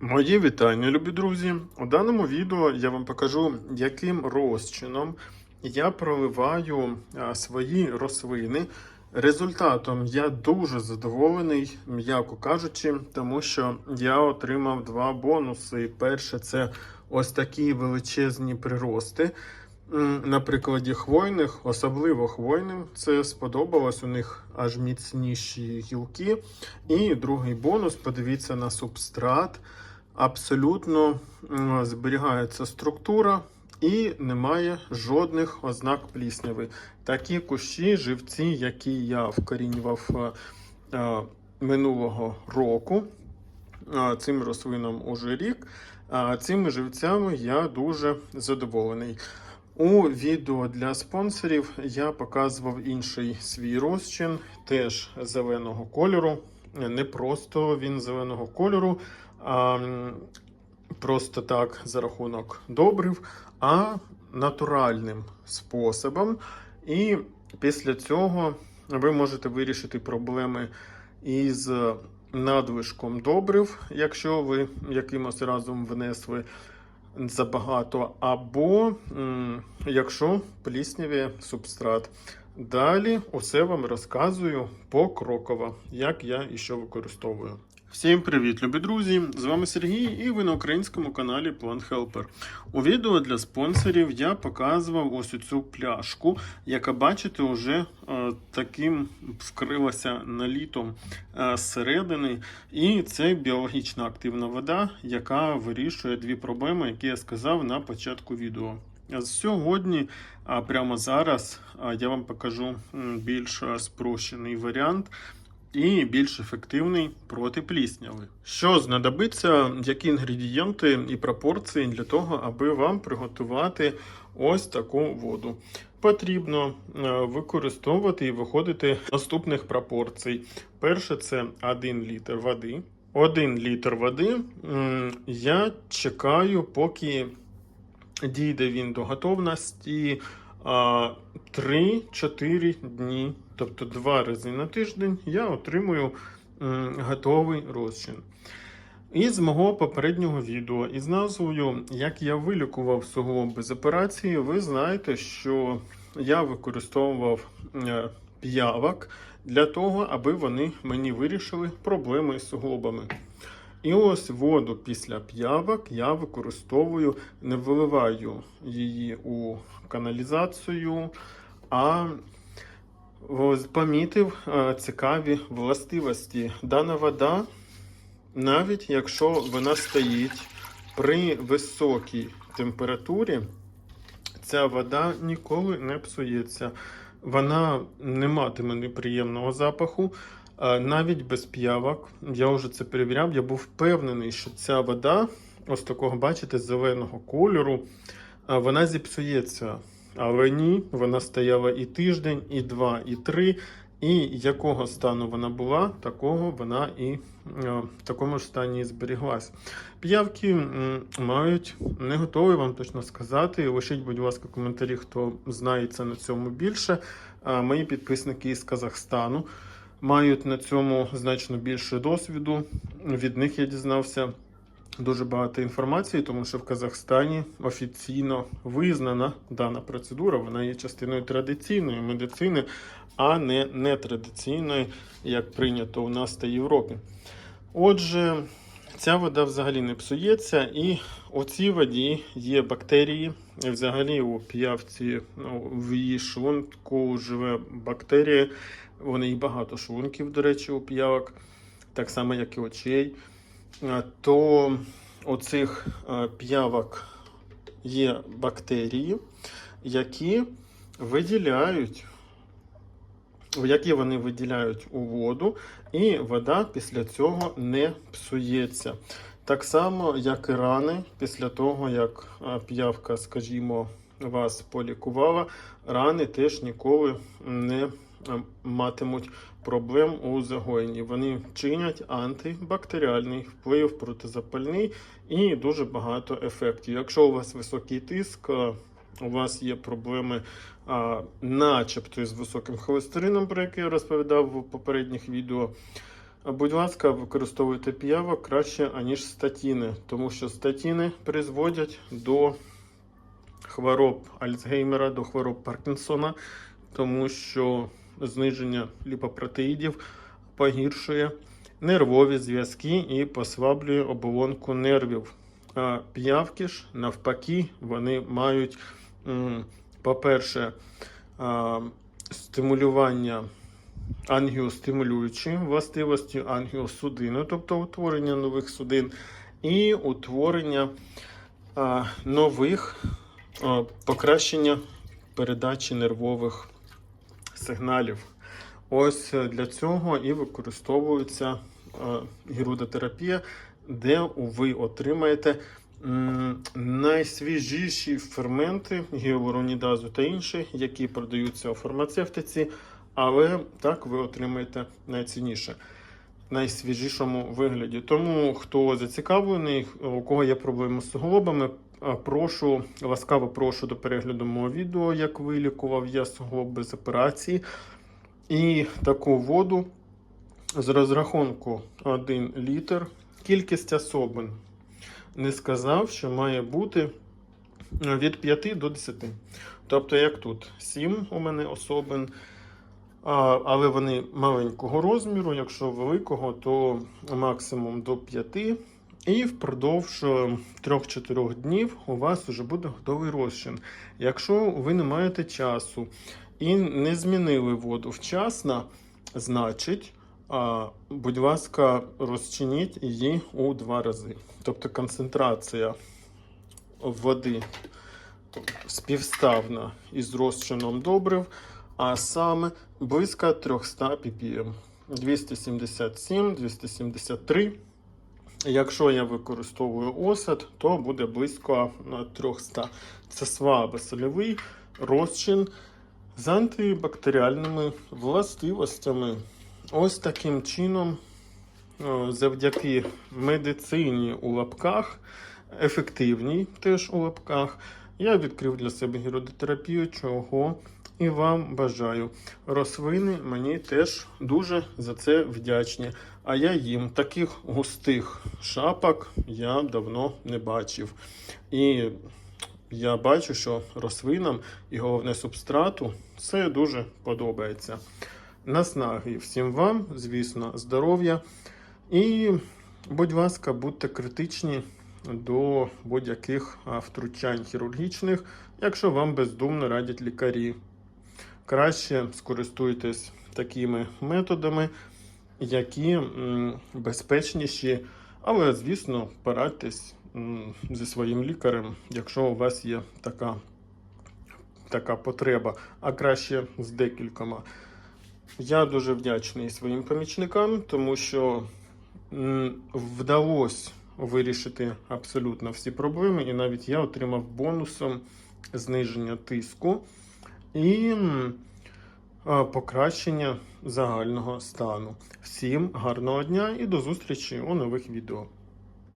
Мої вітання, любі друзі. У даному відео я вам покажу, яким розчином я проливаю свої рослини. Результатом я дуже задоволений, м'яко кажучи, тому що я отримав два бонуси. Перше, це ось такі величезні прирости. На прикладі хвойних, особливо хвойним, це сподобалось. У них аж міцніші гілки. І другий бонус: подивіться на субстрат. Абсолютно зберігається структура і немає жодних ознак плісняви. Такі кущі, живці, які я вкорінював е, е, минулого року. Цим рослинам уже рік. Цими живцями я дуже задоволений. У відео для спонсорів я показував інший свій розчин, теж зеленого кольору. Не просто він зеленого кольору, просто так за рахунок добрив, а натуральним способом. І після цього ви можете вирішити проблеми із надвишком добрив, якщо ви якимось разом внесли забагато, або якщо плісняві субстрат. Далі усе вам розказую покроково, як я і що використовую. Всім привіт, любі друзі! З вами Сергій, і ви на українському каналі Plant Helper. У відео для спонсорів я показував ось цю пляшку, яка, бачите, вже е, таким вкрилася налітом е, зсередини. І це біологічно активна вода, яка вирішує дві проблеми, які я сказав на початку відео. Сьогодні, а прямо зараз, я вам покажу більш спрощений варіант і більш ефективний проти плісняви. Що знадобиться, які інгредієнти і пропорції для того, аби вам приготувати ось таку воду. Потрібно е, використовувати і виходити наступних пропорцій. Перше це 1 літр води. 1 літр води я чекаю, поки дійде він до готовності 3-4 дні, тобто 2 рази на тиждень, я отримую готовий розчин. Із мого попереднього відео із назвою Як я вилікував суглоб без операції, ви знаєте, що я використовував е, п'явок для того, аби вони мені вирішили проблеми з суглобами. І ось воду після п'явок я використовую, не виливаю її у каналізацію, а помітив е, цікаві властивості. Дана вода, навіть якщо вона стоїть при високій температурі, ця вода ніколи не псується. Вона не матиме неприємного запаху. А Навіть без п'явок, я вже це перевіряв, я був впевнений, що ця вода, ось такого, бачите, зеленого кольору, вона зіпсується. Але ні, вона стояла і тиждень, і два, і три. І якого стану вона була, такого вона і е, в такому ж стані і зберіглась. П'явки мають, не готовий вам точно сказати. Лишіть, будь ласка, коментарі, хто знається на цьому більше. Мої підписники із Казахстану мають на цьому значно більше досвіду. Від них я дізнався дуже багато інформації, тому що в Казахстані офіційно визнана дана процедура. Вона є частиною традиційної медицини, а не нетрадиційної, як прийнято у нас та Європі. Отже, ця вода взагалі не псується, і у цій воді є бактерії. Взагалі у п'явці, ну, в її шлунку живе бактерія. Вони і багато шлунків, до речі, у п'явок, так само, як і очей. То у цих п'явок є бактерії, які виділяють, які вони виділяють у воду, і вода після цього не псується. Так само, як і рани, після того, як п'явка, скажімо, вас полікувала, рани теж ніколи не матимуть проблем у загоєнні. Вони чинять антибактеріальний вплив протизапальний і дуже багато ефектів. Якщо у вас високий тиск, е, у вас є проблеми, а, начебто з високим холестерином, про який я розповідав в попередніх відео. Будь ласка, використовуйте піявок краще, аніж статіни, тому що статіни призводять до хвороб Альцгеймера, до хвороб Паркінсона, тому що зниження ліпопротеїдів погіршує нервові зв'язки і послаблює оболонку нервів. А п'явки ж, навпаки, вони мають, по-перше, стимулювання ангіостимулюючі властивості ангіосудини, тобто утворення нових судин, і утворення нових покращення передачі нервових сигналів. Ось е, для цього і використовується е, гірудотерапія, де ви отримаєте найсвіжіші ферменти гіалуронідазу та інші, які продаються у фармацевтиці, але так ви отримаєте найцінніше. Найсвіжішому вигляді. Тому хто зацікавлений, у кого є проблеми з суглобами, прошу ласкаво прошу до перегляду мого відео, як вилікував я суглоб без операції. І таку воду з розрахунку 1 літр. Кількість особин не сказав, що має бути від 5 до 10. Тобто, як тут 7 у мене особин, але вони маленького розміру, якщо великого, то максимум до 5. І впродовж 3-4 днів у вас вже буде готовий розчин. Якщо ви не маєте часу і не змінили воду вчасно, значить, будь ласка, розчиніть її у два рази. Тобто концентрація води співставна із розчином добрив, а саме близько 300 ppm. 277, 273. Якщо я використовую осад, то буде близько е, 300. Це слабосольовий розчин з антибактеріальними властивостями. Ось таким чином, е, завдяки медицині у лапках, ефективній теж у лапках, я відкрив для себе гіродотерапію, чого і вам бажаю. Рослини мені теж дуже за це вдячні. А я їм таких густих шапок я давно не бачив. І я бачу, що рослинам і головне субстрату це дуже подобається. Наснаги всім вам, звісно, здоров'я. І, будь ласка, будьте критичні до будь-яких втручань хірургічних, якщо вам бездумно радять лікарі. Краще скористуйтесь такими методами, які безпечніші, але, звісно, порадьтесь зі своїм лікарем, якщо у вас є така, така потреба, а краще з декількома. Я дуже вдячний своїм помічникам, тому що вдалося вирішити абсолютно всі проблеми, і навіть я отримав бонусом зниження тиску і покращення загального стану. Всім гарного дня і до зустрічі у нових відео.